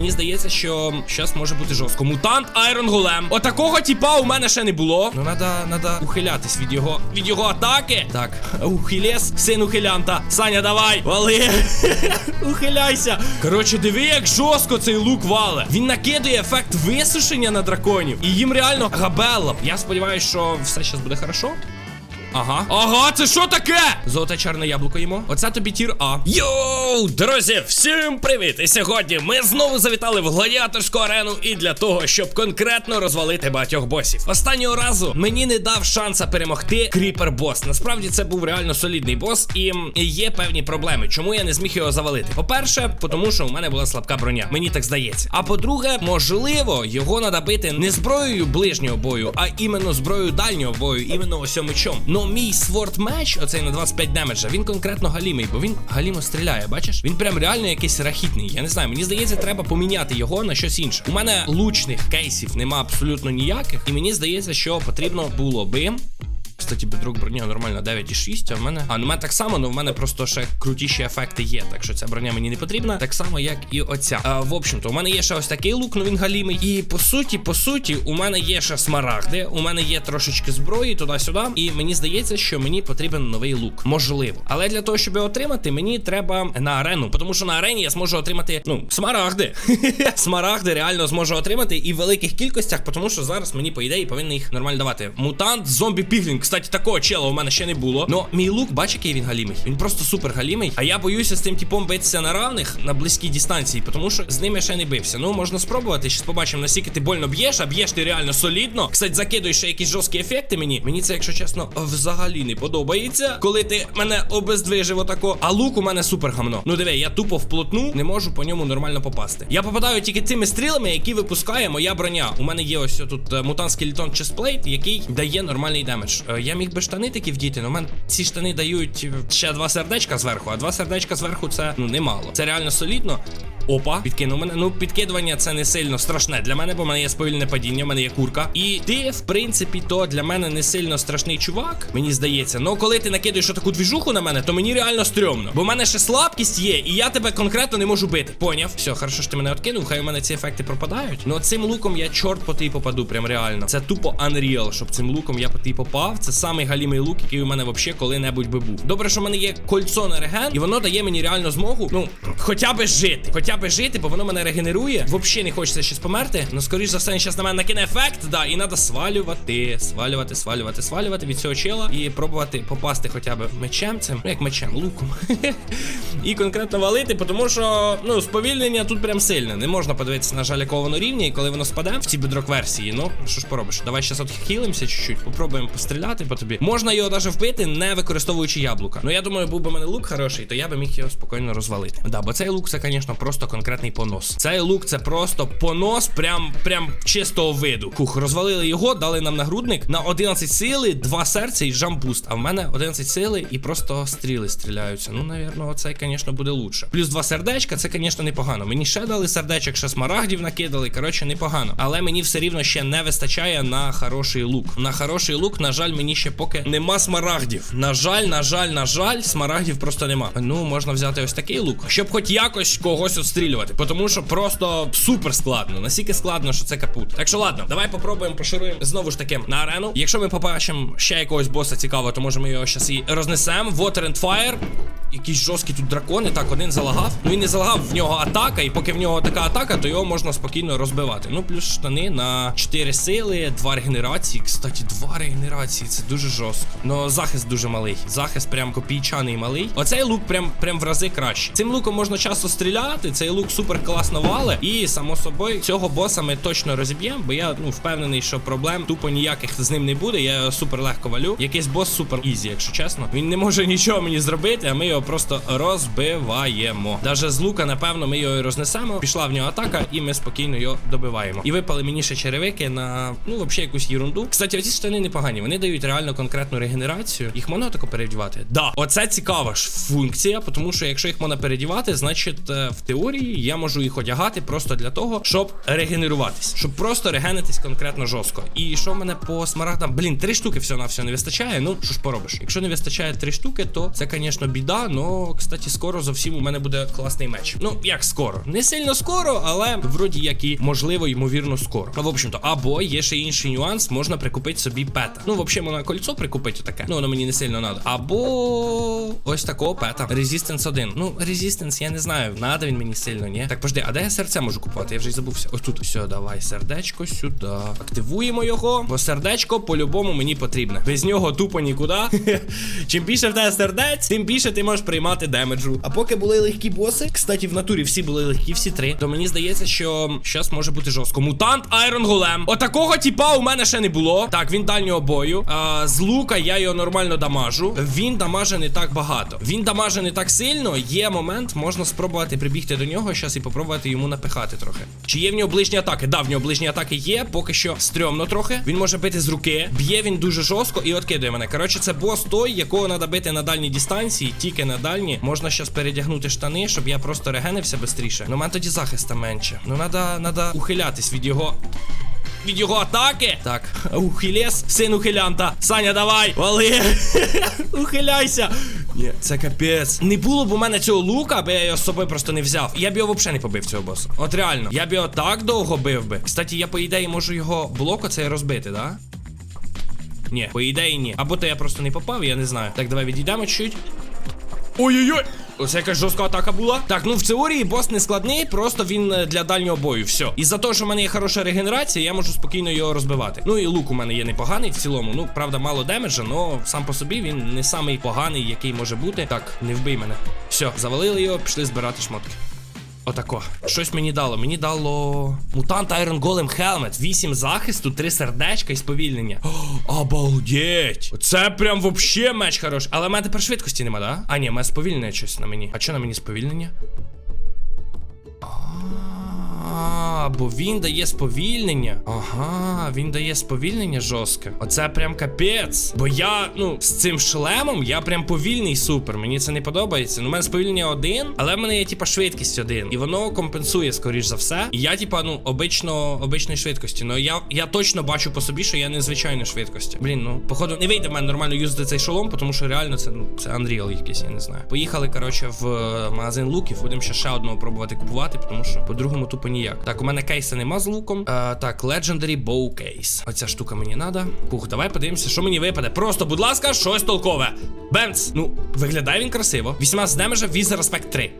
Мені здається, що щас може бути жорстко. Мутант Айрон Голем. Отакого типа у мене ще не було. Ну надо, надо ухилятись від його від його атаки. Так, ухилес, син ухилянта. Саня, давай, вали. Ухиляйся. Коротше, диви, як жорстко цей лук вале. Він накидує ефект висушення на драконів. І їм реально габелла. Я сподіваюся, що все зараз буде хорошо. Ага. Ага, це що таке? Золоте чорне яблуко їмо. Оце тобі тір А. Йоу, друзі, всім привіт! І сьогодні ми знову завітали в гладіаторську арену і для того, щоб конкретно розвалити багатьох босів. Останнього разу мені не дав шанса перемогти кріпер бос. Насправді це був реально солідний бос, і є певні проблеми. Чому я не зміг його завалити? По-перше, тому що у мене була слабка броня. Мені так здається. А по-друге, можливо, його треба бити не зброєю ближнього бою, а іменно зброєю дальнього бою, іменно ось мечом. Но мій сворд меч, оцей на 25 демеджа, він конкретно галімий, бо він галімо стріляє. Бачиш? Він прям реально якийсь рахітний. Я не знаю, мені здається, треба поміняти його на щось інше. У мене лучних кейсів нема абсолютно ніяких, і мені здається, що потрібно було би. Кстати, бедрук броня нормально 9,6, а в мене. А ну мене так само, але в мене просто ще крутіші ефекти є. Так що ця броня мені не потрібна. Так само, як і оця. А, в общем-то, у мене є ще ось такий лук, ну він галімий. І по суті, по суті, у мене є ще смарагди, у мене є трошечки зброї туди-сюди. І мені здається, що мені потрібен новий лук. Можливо. Але для того, щоб його отримати, мені треба на арену. Тому що на арені я зможу отримати, ну, смарагди. смарагди реально зможу отримати і в великих кількостях, тому що зараз мені, по ідеї, повинні їх нормально давати. Мутант, зомбі піглінг. Кстати, такого чела у мене ще не було. Но мій лук, бач, який він галімий. Він просто супер галімий. А я боюся з цим типом битися на равних на близькій дистанції, тому що з ним я ще не бився. Ну, можна спробувати. Щас побачимо, наскільки ти больно б'єш, а б'єш ти реально солідно. Кстати, закидуєш ще якісь жорсткі ефекти мені. Мені це, якщо чесно, взагалі не подобається. Коли ти мене обездвижив отако. А лук у мене супер гамно. Ну диви, я тупо вплотну, не можу по ньому нормально попасти. Я попадаю тільки тими стрілами, які випускає моя броня. У мене є ось тут е, мутантський літон чесплейт, який дає нормальний демедж. Я міг би штани такі вдіти, але в мене ці штани дають ще два сердечка зверху, а два сердечка зверху це ну немало. Це реально солідно. Опа, підкинув мене. Ну, підкидування це не сильно страшне для мене, бо в мене є сповільне падіння, в мене є курка. І ти, в принципі, то для мене не сильно страшний чувак, мені здається. Ну, коли ти накидаєш таку двіжуху на мене, то мені реально стрьомно. Бо в мене ще слабкість є, і я тебе конкретно не можу бити. Поняв? Все, хорошо, що ти мене откинув, хай у мене ці ефекти пропадають. Ну цим луком я чорт по тій попаду, прям реально. Це тупо unreal, щоб цим луком я по тій попав. Це самий галімий лук, який у мене взагалі коли-небудь би був. Добре, що в мене є кольцо на реген, і воно дає мені реально змогу, ну, хоча би жити. Хоча би жити, бо воно мене регенерує. Взагалі не хочеться щось померти. Ну, скоріш за все, зараз на мене накине ефект, да, і треба свалювати, свалювати, свалювати, свалювати від цього чела і пробувати попасти хоча б мечем цим, ну як мечем, луком. і конкретно валити, тому що ну, сповільнення тут прям сильне. Не можна подивитися, на жаль, якого воно рівня, і коли воно спаде в цій бедрок версії. Ну, що ж поробиш? Давай зараз отхилимося чуть-чуть, попробуємо постріляти по тобі. Можна його навіть вбити, не використовуючи яблука. Ну я думаю, був би мене лук хороший, то я би міг його спокійно розвалити. Да, бо цей лук це, звісно, просто конкретний понос. Цей лук це просто понос, прям прям чистого виду. Хух, розвалили його, дали нам нагрудник на 11 сили, 2 серця і жамбуст. А в мене 11 сили і просто стріли стріляються. Ну, навірно, оцей, звісно, буде лучше. Плюс 2 сердечка, це, звісно, непогано. Мені ще дали сердечок, ще смарагдів накидали. Коротше, непогано. Але мені все рівно ще не вистачає на хороший лук. На хороший лук, на жаль, мені ще поки нема смарагдів. На жаль, на жаль, на жаль, смарагдів просто нема. Ну, можна взяти ось такий лук, щоб хоч якось когось отстрілювати. Тому що просто супер складно. Настільки складно, що це капут. Так що ладно, давай попробуємо пошируємо знову ж таки на арену. Якщо ми побачимо ще якогось боса цікавого, то може ми його щас і рознесемо. Water and Fire. Якісь жорсткі тут дракони. Так, один залагав. Ну він не залагав в нього атака, і поки в нього така атака, то його можна спокійно розбивати. Ну, плюс штани на 4 сили, 2 регенерації. Кстати, 2 регенерації. Це дуже жорстко. Ну, захист дуже малий. Захист прям копійчаний малий. Оцей лук прям прям в рази краще. Цим луком можна часто стріляти. Цей лук супер класно вале. І само собою цього боса ми точно розіб'ємо, бо я ну впевнений, що проблем тупо ніяких з ним не буде. Я супер легко валю. Якийсь бос супер ізі, якщо чесно. Він не може нічого мені зробити, а ми його просто розбиваємо. Даже з лука, напевно, ми його рознесемо. Пішла в нього атака, і ми спокійно його добиваємо. І випали мені ще черевики на ну взагалі якусь ерунду. Кстати, оці штани непогані. Вони дають реально конкретну регенерацію. Їх можна тако передівати? Да, оце цікава ж функція, тому що якщо їх можна передівати, значить е, в теорії. Теорії я можу їх одягати просто для того, щоб регенеруватись, щоб просто регенитись конкретно жорстко. І що в мене по смарагдам? Блін, три штуки всього на все не вистачає. Ну що ж поробиш? Якщо не вистачає три штуки, то це, звісно, біда. Но, кстати, скоро зовсім у мене буде класний меч. Ну як скоро? Не сильно скоро, але вроді як і можливо, ймовірно, скоро. В общем-то, або є ще інший нюанс, можна прикупити собі пета. Ну, взагалі, можна кольцо прикупити таке. Ну, воно мені не сильно надо. Або ось такого пета. Resistance 1. Ну, Resistance, я не знаю, надо він мені сильно, ні. Так, пожди, а де я серце можу купувати? Я вже й забувся. Ось тут. Все, давай, сердечко сюди. Активуємо його, бо сердечко по-любому мені потрібне. Без нього тупо нікуди. Чим більше в тебе сердець, тим більше ти можеш приймати демеджу. А поки були легкі боси, кстати, в натурі всі були легкі, всі три. То мені здається, що щас може бути жорстко. Мутант Айрон Голем. Отакого типа у мене ще не було. Так, він дальнього бою. А, з лука я його нормально дамажу. Він дамаже не так багато. Він дамаже не так сильно. Є момент, можна спробувати прибігти до нього зараз і попробувати йому напихати трохи. Чи є в нього ближні атаки? Да, в нього ближні атаки є. Поки що стрьомно трохи. Він може бити з руки. Б'є він дуже жорстко і откидує мене. Коротше, це бос той, якого треба бити на дальній дистанції, тільки на дальній. Можна зараз передягнути штани, щоб я просто регенився швидше. Ну, мене тоді захиста менше. Ну, треба ухилятись від його. Від його атаки. Так, ухилес, син ухилянта. Саня, давай, вали. Ухиляйся. Ні, це капець. Не було б у мене цього лука, бо я його з собою просто не взяв. Я б його взагалі не побив цього боса. От реально, я б його так довго бив би. Кстати, я по ідеї можу його блок оцей розбити, да? Ні, по ідеї ні. Або то я просто не попав, я не знаю. Так, давай відійдемо чуть. Ой-ой-ой! Оце якась жорстка атака була. Так, ну в теорії бос не складний, просто він е, для дальнього бою. Все. І за те, що в мене є хороша регенерація, я можу спокійно його розбивати. Ну і лук у мене є непоганий в цілому. Ну, правда, мало демеджа, але сам по собі він не самий поганий, який може бути. Так, не вбий мене. Все, завалили його, пішли збирати шмотки. Отако. Щось мені дало. Мені дало. Мутант Iron Golem Helmet. 8 захисту, 3 сердечка і сповільнення. Обалдеть! Це прям вообще меч хороший. Але в мене тепер швидкості нема, да? А, ні, в мене сповільнення щось на мені. А що на мені сповільнення? А, бо він дає сповільнення. Ага, він дає сповільнення жорстке. Оце прям капець. Бо я, ну, з цим шлемом я прям повільний супер. Мені це не подобається. Ну, у мене сповільнення один, але в мене є, типа, швидкість один. І воно компенсує, скоріш за все. І я, типа, ну, обично, обичної швидкості. Ну я, я точно бачу по собі, що я незвичайної швидкості. Блін, ну, походу, не вийде в мене нормально юзати цей шолом, тому що реально це, ну, це Unreal якийсь, я не знаю. Поїхали, коротше, в е, магазин луків. Будемо ще ще одного пробувати купувати, тому що по-другому тупо ніяк. Так, у мене кейса нема з луком. Е, так, Legendary Bow Case. Оця штука мені надо. Пух, давай подивимося, що мені випаде. Просто, будь ласка, щось толкове. Бенц. Ну, виглядає він красиво. 18 демежа, віза Respect 3.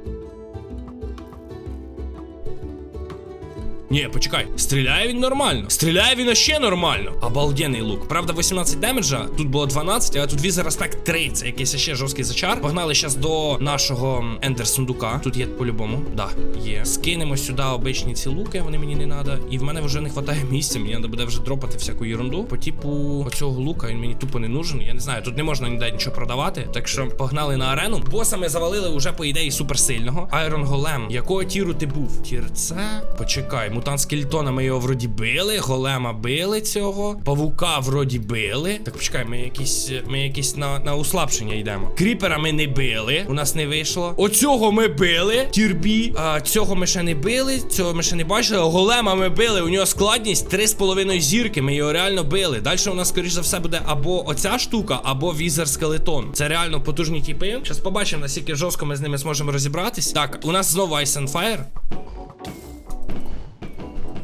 Ні, почекай, стріляє він нормально. Стріляє він ще нормально. Обалденний лук. Правда, 18 демеджа, тут було 12, але тут візер аспект 3. Це якийсь ще жорсткий зачар. Погнали зараз до нашого ендер сундука. Тут є по-любому. Да, є. Скинемо сюди обичні ці луки, вони мені не треба. І в мене вже не вистачає місця. Мені треба буде вже дропати всяку ерунду. По типу оцього лука він мені тупо не нужен. Я не знаю, тут не можна ніде нічого продавати. Так що погнали на арену. Боса ми завалили уже по ідеї суперсильного. Айрон Голем. Якого тіру ти був? Тір це? Почекай, мутант скельтона ми його вроді били, голема били цього, павука вроді били. Так почекай, ми якісь ми якісь на, на услабшення йдемо. Кріпера ми не били, у нас не вийшло. Оцього ми били, тірбі. А цього ми ще не били, цього ми ще не бачили. Голема ми били. У нього складність 3,5 зірки. Ми його реально били. Далі у нас, скоріш за все, буде або оця штука, або візер скелетон. Це реально потужні тіпи. Зараз побачимо, наскільки жорстко ми з ними зможемо розібратись. Так, у нас знову Ice and Fire.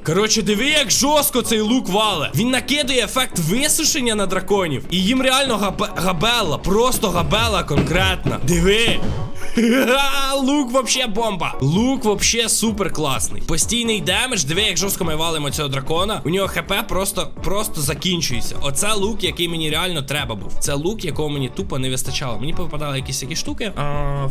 Коротше, диви, як жорстко цей лук вале. Він накидує ефект висушення на драконів. І їм реально габ... габела. Просто габела конкретна. Диви. Лук вообще бомба. Лук вообще супер класний. Постійний демедж. Диви, як жорстко ми валимо цього дракона. У нього хп просто просто закінчується. Оце лук, який мені реально треба був. Це лук, якого мені тупо не вистачало. Мені попадали якісь такі штуки. А,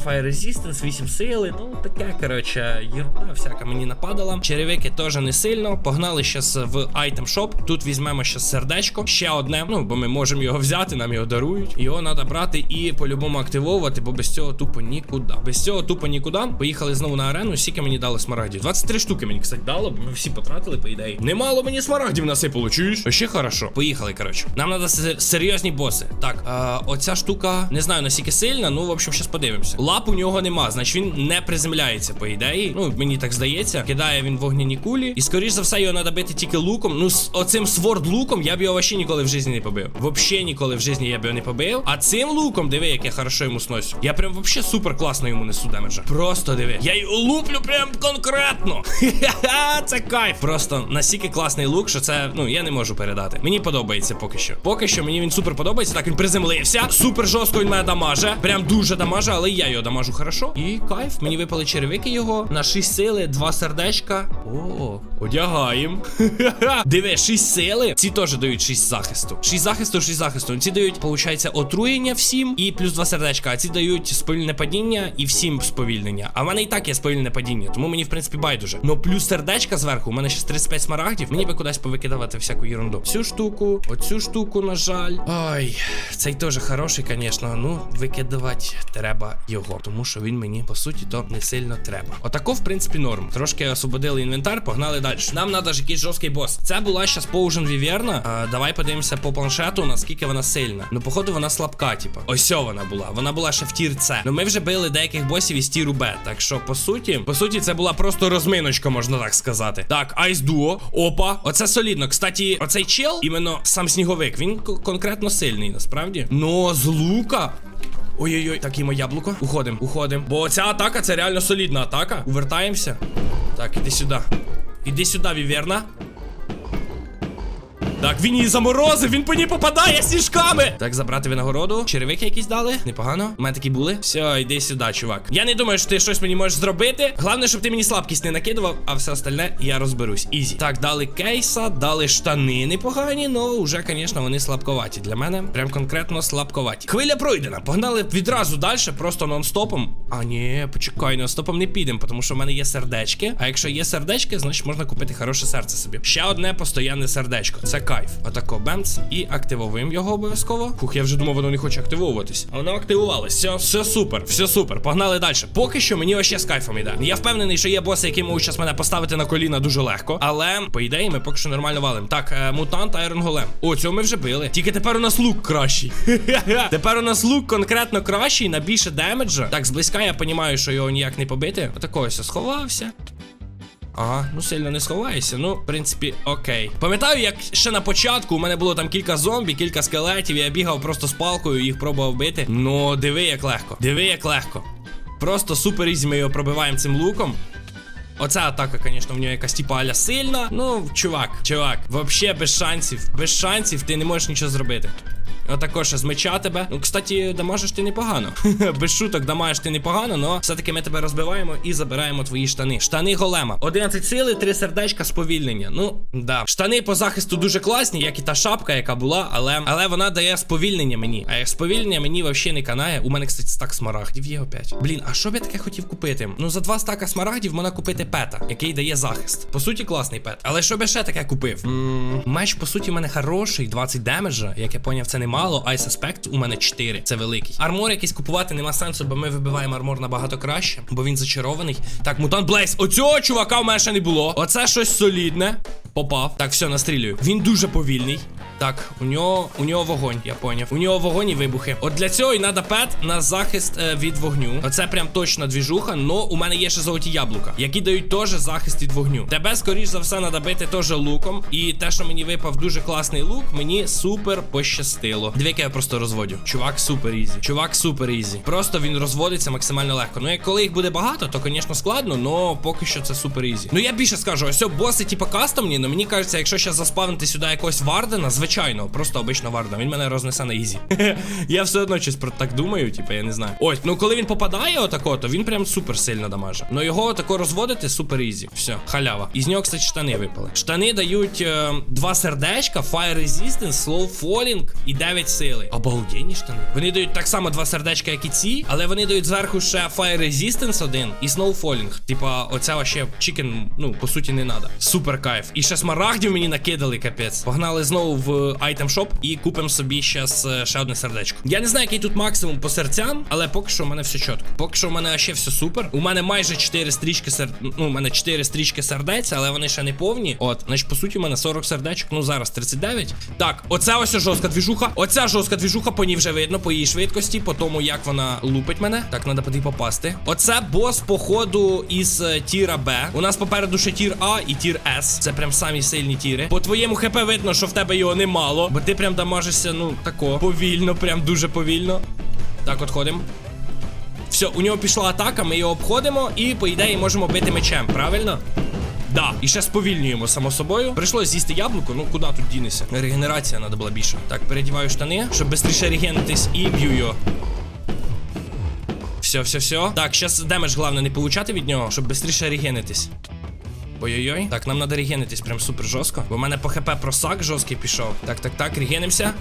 Fire Resistance, 8 сили. Ну, таке, коротше, єрунда всяка мені нападала. Черевики теж не сильно. Погнали щас в айтем шоп. Тут візьмемо ще сердечко. Ще одне. Ну, бо ми можемо його взяти, нам його дарують. Його треба брати і по-любому активовувати, бо без цього тупо ніяк нікуди. Без цього тупо нікуди. Поїхали знову на арену. Скільки мені дали смарагдів? 23 штуки мені, кстати, дало, бо ми всі потратили, по ідеї. Немало мені смарагдів насипало, чуєш? Ще хорошо. Поїхали, коротше. Нам треба серйозні боси. Так, е, оця штука, не знаю наскільки сильна, ну, в общем, щас подивимося. Лап у нього нема, значить він не приземляється, по ідеї. Ну, мені так здається. Кидає він вогняні кулі. І скоріш за все, його треба бити тільки луком. Ну, з оцим сворд луком я б його вообще ніколи в житті не побив. Вообще ніколи в житті я б його не побив. А цим луком, диви, як я хорошо йому сносю. Я прям вообще супер класно йому несу демеджа. Просто диви. Я його луплю прям конкретно. Це кайф. Просто настільки класний лук, що це, ну, я не можу передати. Мені подобається поки що. Поки що мені він супер подобається. Так, він приземлився. Супер жорстко він мене дамаже. Прям дуже дамаже, але я його дамажу хорошо. І кайф. Мені випали черевики його. На 6 сили, 2 сердечка. О, одягаєм. Диви, 6 сили. Ці теж дають 6 захисту. 6 захисту, 6 захисту. Ці дають, виходить, отруєння всім і плюс 2 сердечка. А ці дають сповільне падіння і всім сповільнення. А в мене і так є сповільне падіння, тому мені, в принципі, байдуже. Ну плюс сердечка зверху. У мене ще 35 смарагдів. Мені би кудись повикидувати всяку ерунду. Цю штуку, оцю штуку, на жаль. Ой, цей теж хороший, звісно. Ну, викидувати треба його. Тому що він мені, по суті, то не сильно треба. Отако, в принципі, норм. Трошки освободили інвентар, погнали далі. Нам треба ж якийсь жорсткий бос. Це була щас Поужен Віверна. А, давай подивимося по планшету, наскільки вона сильна. Ну, походу, вона слабка, типа. Ось вона була. Вона була ще в тір. Ну ми вже били деяких босів із тіру Б. Так що, по суті, по суті, це була просто розминочка, можна так сказати. Так, Айс Дуо. Опа. Оце солідно. Кстати, оцей чел, іменно сам сніговик, він конкретно сильний, насправді. Ну, з лука. Ой-ой-ой, так, їмо яблуко. Уходим, уходим. Бо ця атака це реально солідна атака. Увертаємося. Так, іди сюди. Іди сюди, Віверна. Так, він її заморозив, він по ній попадає сніжками. Так, забрати винагороду. Черевики якісь дали. Непогано. У мене такі були. Все, йди сюди, чувак. Я не думаю, що ти щось мені можеш зробити. Головне, щоб ти мені слабкість не накидував, а все остальне я розберусь. Ізі. Так, дали кейса, дали штани непогані, но вже, звісно, вони слабковаті. Для мене прям конкретно слабковаті. Хвиля пройдена. Погнали відразу далі, просто нон-стопом. А ні, почекай, нон-стопом не підемо, тому що в мене є сердечки. А якщо є сердечки, значить можна купити хороше серце собі. Ще одне постоянне сердечко. Це кайф. Отако бемц. І активовуємо його обов'язково. Фух, я вже думав, воно не хоче активовуватись. А воно активувалось. Все, все супер, все супер. Погнали далі. Поки що мені вообще з кайфом іде. Я впевнений, що є боси, які можуть зараз мене поставити на коліна дуже легко. Але, по ідеї, ми поки що нормально валим. Так, е, мутант Айрон Голем. О, цього ми вже били. Тільки тепер у нас лук кращий. тепер у нас лук конкретно кращий, на більше демеджа. Так, зблизька я розумію, що його ніяк не побити. Отако ось сховався. Ага, ну сильно не сховаєшся. Ну, в принципі, окей. Пам'ятаю, як ще на початку у мене було там кілька зомбі, кілька скелетів. Я бігав просто з палкою, їх пробував бити. Ну, диви, як легко. Диви, як легко. Просто супер ізі ми його пробиваємо цим луком. Оця атака, звісно, в нього якась типа аля сильна. Ну, чувак, чувак, вообще без шансів. Без шансів ти не можеш нічого зробити. Отако ще з меча тебе. Ну, кстати, дамажиш ти непогано. Без шуток дамаєш ти непогано, але все-таки ми тебе розбиваємо і забираємо твої штани. Штани голема. 11 сили, 3 сердечка, сповільнення. Ну, да. Штани по захисту дуже класні, як і та шапка, яка була, але але вона дає сповільнення мені. А сповільнення мені взагалі не канає. У мене, кстати, стак смарагдів є опять. Блін, а що б я таке хотів купити? Ну, за два стака смарагдів можна купити пета, який дає захист. По суті, класний пет. Але що б я ще таке купив? М, Меч, по суті, в мене хороший, 20 демеджа. Як я поняв, це немало. I suspect у мене 4. Це великий. Армор якийсь купувати нема сенсу, бо ми вибиваємо армор набагато краще, бо він зачарований. Так, мутант Блейс. Оцього чувака в мене ще не було. Оце щось солідне. Попав. Так, все, настрілюю. Він дуже повільний. Так, у нього у нього вогонь, я поняв. У нього вогонь і вибухи. От для цього і треба пет на захист е, від вогню. Оце прям точно двіжуха, но у мене є ще золоті яблука, які дають теж захист від вогню. Тебе, скоріш за все, треба бити теж луком. І те, що мені випав дуже класний лук, мені супер пощастило. Дві я просто розводю. Чувак супер ізі. Чувак супер ізі. Просто він розводиться максимально легко. Ну, як коли їх буде багато, то, звісно, складно, но поки що це супер ізі. Ну я більше скажу, ось боси, типа кастомні, ну мені кажеться, якщо ще заспавнити сюди якогось вардена, звичайно, просто обично вардена, він мене рознесе на ізі. я все одно щось про так думаю, типа, я не знаю. Ось, ну коли він попадає отако, то він прям супер сильно дамаже. Ну його отако розводити супер ізі. Все, халява. Із нього, кстати, штани випали. Штани дають е, два сердечка, Fire Resistance, Slow Falling і 9 сили. Обалденні штани. Вони дають так само два сердечка, як і ці, але вони дають зверху ще Fire Resistance один і Snow Falling. Типа, оця вообще чікен, ну, по суті, не надо. Супер кайф. І ще смарагдів мені накидали, капець. Погнали знову в в айтем шоп і купимо собі щас е, ще одне сердечко. Я не знаю, який тут максимум по серцям, але поки що у мене все чітко. Поки що у мене ще все супер. У мене майже 4 стрічки сер... Ну, у мене 4 стрічки сердець, але вони ще не повні. От, значить, по суті, у мене 40 сердечок. Ну зараз 39. Так, оце ось жорстка двіжуха. Оця жорстка двіжуха, по ній вже видно, по її швидкості, по тому, як вона лупить мене. Так, треба туди попасти. Оце бос, походу, із е, тіра Б. У нас попереду ще тір А і тір С. Це прям самі сильні тіри. По твоєму ХП видно, що в тебе його немало. Бо ти прям дамажишся, ну, тако. Повільно, прям дуже повільно. Так, от ходимо. Все, у нього пішла атака, ми його обходимо і, по ідеї, можемо бити мечем, правильно? Да, і ще сповільнюємо, само собою. Прийшлось з'їсти яблуко, ну куди тут дінешся? Регенерація треба була більше. Так, передіваю штани, щоб швидше регенитись, і б'ю його. Все, все, все. Так, зараз демедж головне не получати від нього, щоб швидше регенитись. Ой-ой-ой. Так, нам треба регенитись прям супер жорстко. Бо в мене по хп просак жорсткий пішов. Так, так, так, регенимося.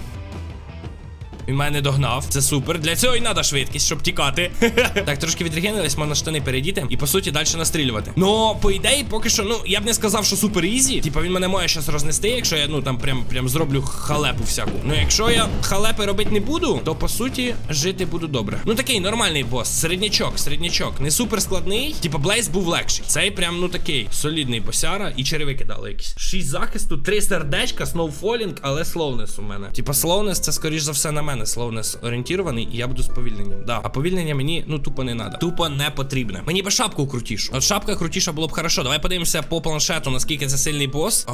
Він мене догнав. Це супер. Для цього і треба швидкість, щоб тікати. так, трошки відрегенились, можна штани передіти і по суті далі настрілювати. Ну, по ідеї, поки що, ну, я б не сказав, що супер ізі. Типа він мене може щас рознести, якщо я ну там прям прям зроблю халепу всяку. Ну, якщо я халепи робити не буду, то по суті жити буду добре. Ну такий нормальний бос, середнячок, середнячок. Не супер складний. Типа Блейз був легший. Цей прям ну такий солідний босяра і черевики дали якісь. Шість захисту, три сердечка, сноуфолінг, але слоунес у мене. Типа слоунес це скоріш за все на мене. Слоунес орієнтірований, і я буду з повільненням. Да. А повільнення мені ну тупо не треба. Тупо не потрібне. Мені би шапку крутішу. От шапка крутіша було б хорошо. Давай подивимося по планшету, наскільки це сильний бос.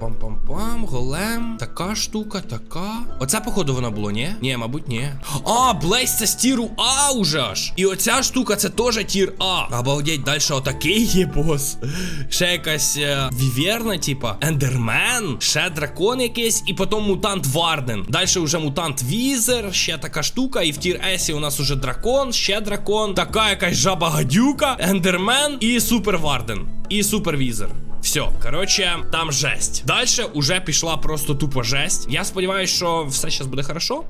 Пам-пам-пам, голем. Така штука, така. Оце, походу, вона було, ні? Ні, мабуть, ні. А, Блейз це з тіру А уже аж. І оця штука це теж тір А. Обалдеть, далі отакий є бос. Ще якась е, віверна, типа, ендермен, ще дракон якийсь, і потім мутант Варден. Далі вже мутант Візер, ще така штука. І в тір Есі у нас уже дракон, ще дракон, така якась жаба гадюка, ендермен і супер Варден. І супер Візер. Все, коротше, там жесть. Далі уже пішла просто тупо жесть. Я сподіваюся, що все зараз буде хорошо.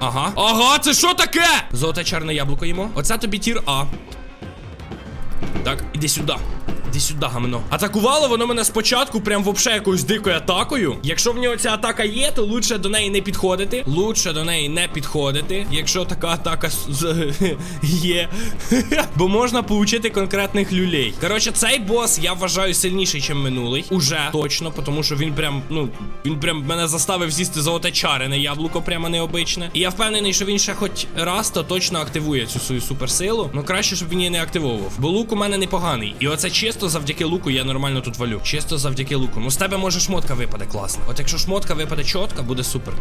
Ага. Ага, це що таке? Золоте чорне яблуко їмо. Оце тобі тір А. Так, іди сюди. Іди сюди, гамно. Атакувало воно мене спочатку, прям вообще якоюсь дикою атакою. Якщо в нього ця атака є, то лучше до неї не підходити. Лучше до неї не підходити, якщо така атака є. Бо можна получити конкретних люлей. Коротше, цей бос я вважаю сильніший, ніж минулий. Уже точно, тому що він прям, ну, він прям мене заставив з'їсти золоте чарене яблуко, прямо необичне. І я впевнений, що він ще хоч раз, то точно активує цю свою суперсилу. Ну краще, щоб він її не активовував. Бо лук у мене непоганий. І оце чисто завдяки луку я нормально тут валю. Чисто завдяки луку. Ну з тебе може шмотка випаде класно. От якщо шмотка випаде чітко, буде супер.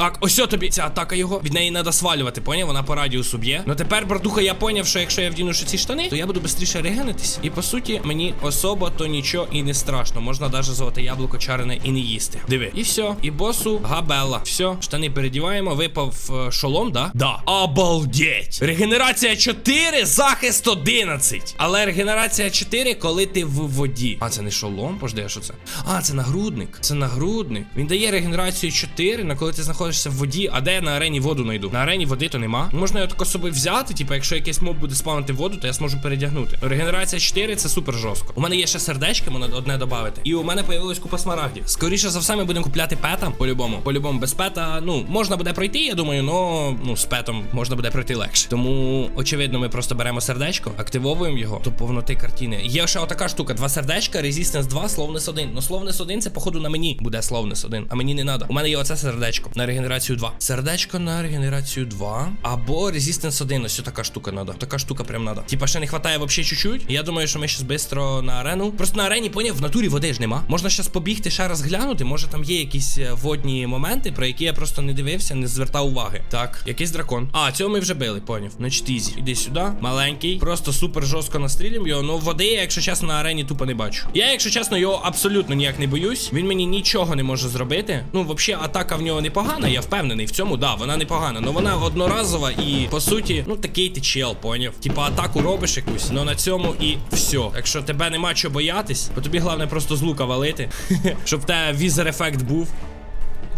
Так, ось тобі ця атака його. Від неї треба свалювати, поняв? Вона по радіусу б'є. Ну тепер, братуха, я поняв, що якщо я вдіну ці штани, то я буду швидше регенитись. І по суті, мені особо то нічого і не страшно. Можна навіть золоте яблуко чарене і не їсти. Диви. І все. І босу габела. Все, штани передіваємо. Випав е, шолом, да? Да. Обалдеть! Регенерація 4, захист 11. Але регенерація 4, коли ти в воді. А це не шолом? Пожди, що це? А, це нагрудник. Це нагрудник. Він дає регенерацію 4, на коли ти знаходишся в воді. А де я на арені воду знайду? На арені води то нема. Можна його тако собі взяти, типу, якщо якийсь моб буде спавнити воду, то я зможу передягнути. Регенерація 4 це супер жорстко. У мене є ще сердечки, можна одне додати. І у мене появилась купа смарагдів. Скоріше за все, ми будемо купляти пета. По-любому. По-любому, без пета, ну, можна буде пройти, я думаю, но ну, з петом можна буде пройти легше. Тому, очевидно, ми просто беремо сердечко, активовуємо його до повноти картини. Є ще отака штука: два сердечка, Resistance 2, Словнес 1. Ну, Словнес 1 це, походу, на мені буде Словнес 1, а мені не треба. У мене є оце сердечко на регенерацію 2. Сердечко на регенерацію 2. Або Resistance 1. Ось така штука надо. Така штука прям надо. Типа ще не хватає вообще чуть-чуть. Я думаю, що ми щас бистро на арену. Просто на арені, поняв, в натурі води ж нема. Можна щас побігти, ще раз глянути. Може там є якісь е, водні моменти, про які я просто не дивився, не звертав уваги. Так, якийсь дракон. А, цього ми вже били, поняв. Значить, ізі. Іди сюди. Маленький. Просто супер жорстко настрілюємо його. Ну, води я, якщо чесно, на арені тупо не бачу. Я, якщо чесно, його абсолютно ніяк не боюсь. Він мені нічого не може зробити. Ну, взагалі, атака в нього непогана, я впевнений в цьому, да, вона непогана. Ну вона одноразова і по суті, ну такий ти чел, поняв. Типа атаку робиш якусь, але на цьому і все. Якщо тебе нема чого боятись, то тобі головне просто з лука валити, щоб те візер ефект був.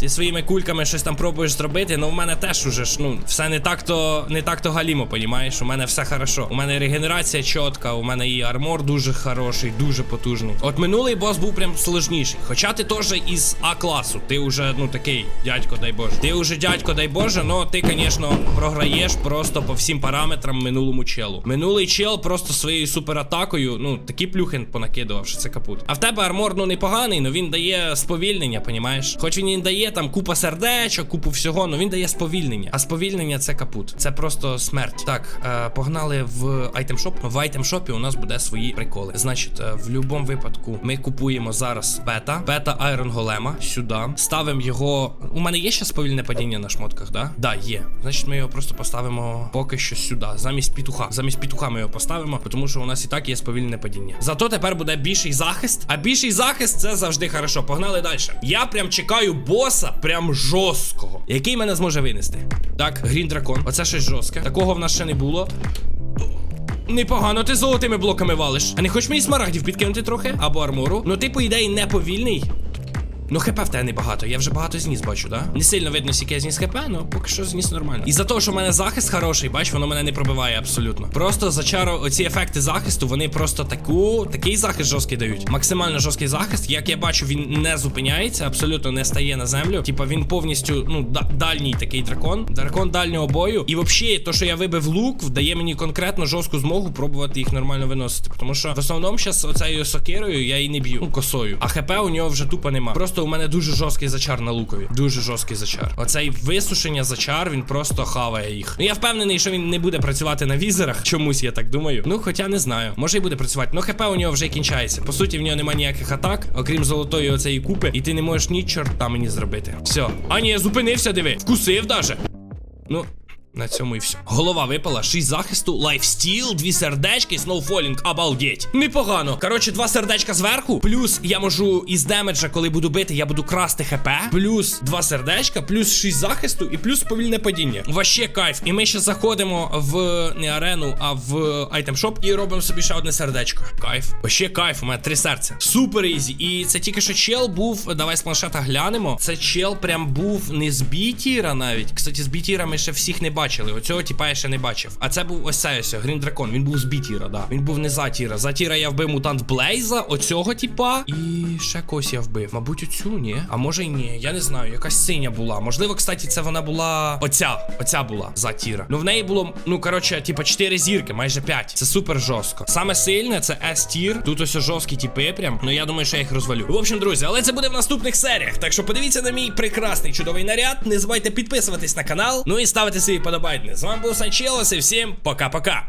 Ти своїми кульками щось там пробуєш зробити, ну в мене теж уже ж, ну, все не так то не так то галімо, понімаєш? У мене все хорошо. У мене регенерація чітка, у мене і армор дуже хороший, дуже потужний. От минулий бос був прям сложніший. Хоча ти теж із А класу. Ти вже, ну такий, дядько, дай Боже. Ти вже дядько, дай Боже, но ти, звісно, програєш просто по всім параметрам минулому челу. Минулий чел просто своєю суператакою, ну, такі плюхи понакидував, що це капут. А в тебе армор, ну непоганий, но він дає сповільнення, понімаєш? Хоч він і дає там купа сердечок, купу всього, но він дає сповільнення. А сповільнення це капут. Це просто смерть. Так, е, погнали в айтемшоп. В айтемшопі у нас буде свої приколи. Значить, е, в будь-якому випадку ми купуємо зараз бета, бета Айрон Голема сюди. Ставимо його. У мене є ще сповільне падіння на шмотках, да? Да, є. Значить, ми його просто поставимо поки що сюди. Замість пітуха. Замість пітуха ми його поставимо, тому що у нас і так є сповільне падіння. Зато тепер буде більший захист. А більший захист це завжди хорошо. Погнали далі. Я прям чекаю боса, прям жорсткого, який мене зможе винести. Так, грін дракон. Оце щось жорстке. Такого в нас ще не було. Непогано, ти золотими блоками валиш. А не хочеш мені смарагдів підкинути трохи? Або армору? Ну ти, по ідеї, не повільний. Ну, хп в тебе небагато, я вже багато зніс бачу, да? Не сильно видно, скільки я зніс хп, ну поки що зніс нормально. І за того, що в мене захист хороший, бач, воно мене не пробиває абсолютно. Просто за чару оці ефекти захисту, вони просто таку, такий захист жорсткий дають. Максимально жорсткий захист. Як я бачу, він не зупиняється, абсолютно не стає на землю. Типа він повністю, ну, да- дальній такий дракон. Дракон дальнього бою. І взагалі, то, що я вибив лук, дає мені конкретно жорстку змогу пробувати їх нормально виносити. Тому що в основному зараз оцею сокирою я її не б'ю. Ну, косою. А хп у нього вже тупо нема. Просто у мене дуже жорсткий зачар на лукові. Дуже жорсткий зачар. Оцей висушення зачар, він просто хаває їх. Ну я впевнений, що він не буде працювати на візерах. Чомусь я так думаю. Ну, хоча не знаю. Може і буде працювати. Ну хп у нього вже кінчається. По суті, в нього немає ніяких атак, окрім золотої оцеї купи, і ти не можеш ні чорта мені зробити. Все. А ні, зупинився, диви. Вкусив даже. Ну. На цьому і все. Голова випала, 6 захисту, лайфстіл, дві сердечки, сноуфолінг, обалдеть. Непогано. Коротше, два сердечка зверху. Плюс я можу із демеджа, коли буду бити, я буду красти хп. Плюс два сердечка, плюс 6 захисту і плюс повільне падіння. Ваще кайф. І ми ще заходимо в не арену, а в айтемшоп і робимо собі ще одне сердечко. Кайф. Ваще кайф. У мене три серця. Супер ізі. І це тільки що чел був. Давай з планшета глянемо. Це чел прям був не з бітіра навіть. Кстати, з бітіра ми ще всіх не бачили. Оцього типа я ще не бачив. А це був ось цей ось Грін Дракон. Він був з бітіра, да. Він був не за тіра. За тіра я вбив мутант Блейза, оцього типа. І ще когось я вбив. Мабуть, оцю, ні. А може й ні. Я не знаю. Якась синя була. Можливо, кстати, це вона була. Оця. Оця була за тіра. Ну в неї було, ну коротше, типа 4 зірки, майже 5. Це супер жорстко. Саме сильне це S-тір. Тут ось жорсткі типи прям. Ну я думаю, що я їх розвалю. В общем, друзі, але це буде в наступних серіях. Так що подивіться на мій прекрасний чудовий наряд. Не забувайте підписуватись на канал. Ну і ставити свої подобайки. З вами був Санчелос і всім пока-пока.